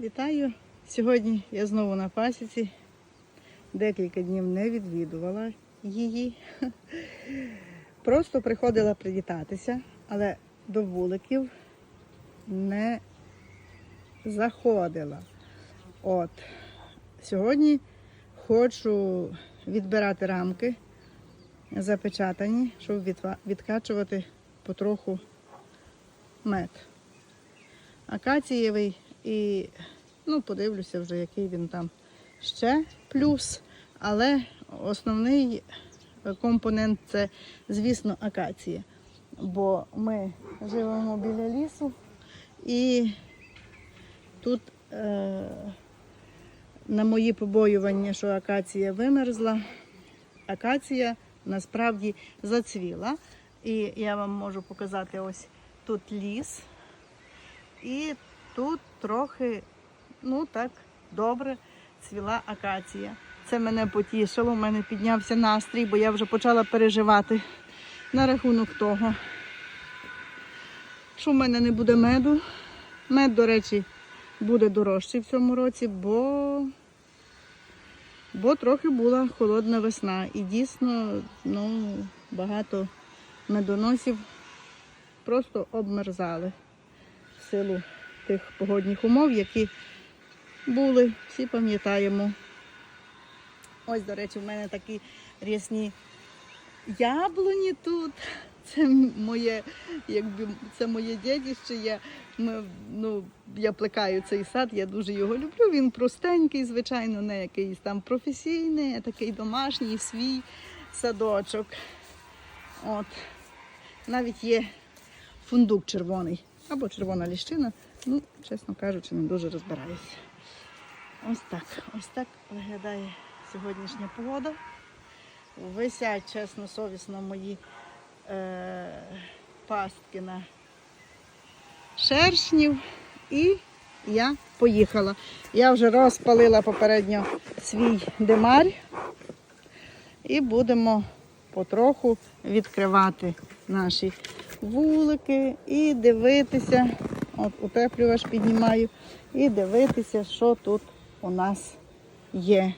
Вітаю! Сьогодні я знову на пасіці. Декілька днів не відвідувала її. Просто приходила привітатися, але до вуликів не заходила. От. Сьогодні хочу відбирати рамки запечатані, щоб відкачувати потроху мед. Акацієвий і ну, подивлюся вже, який він там ще плюс. Але основний компонент це, звісно, акація. Бо ми живемо біля лісу і тут е, на мої побоювання, що акація вимерзла, акація насправді зацвіла. І я вам можу показати ось тут ліс. І тут трохи, ну так, добре цвіла акація. Це мене потішило, у мене піднявся настрій, бо я вже почала переживати на рахунок того, що в мене не буде меду. Мед, до речі, буде дорожчий в цьому році, бо, бо трохи була холодна весна. І дійсно ну, багато медоносів просто обмерзали в силу тих погодних умов, які були, всі пам'ятаємо. Ось, до речі, в мене такі рясні яблуні тут. Це моє, якби це моє дідище. Я, ми, ну, я плекаю цей сад, я дуже його люблю. Він простенький, звичайно, не якийсь там професійний, а такий домашній свій садочок. От. Навіть є фундук червоний або червона ліщина. Ну, чесно кажучи, не дуже розбираюся. Ось так, ось так виглядає сьогоднішня погода. Висять, чесно, совісно мої е, пастки на шершнів. І я поїхала. Я вже розпалила попередньо свій димарь і будемо потроху відкривати наші вулики і дивитися. От утеплювач піднімаю і дивитися, що тут у нас є.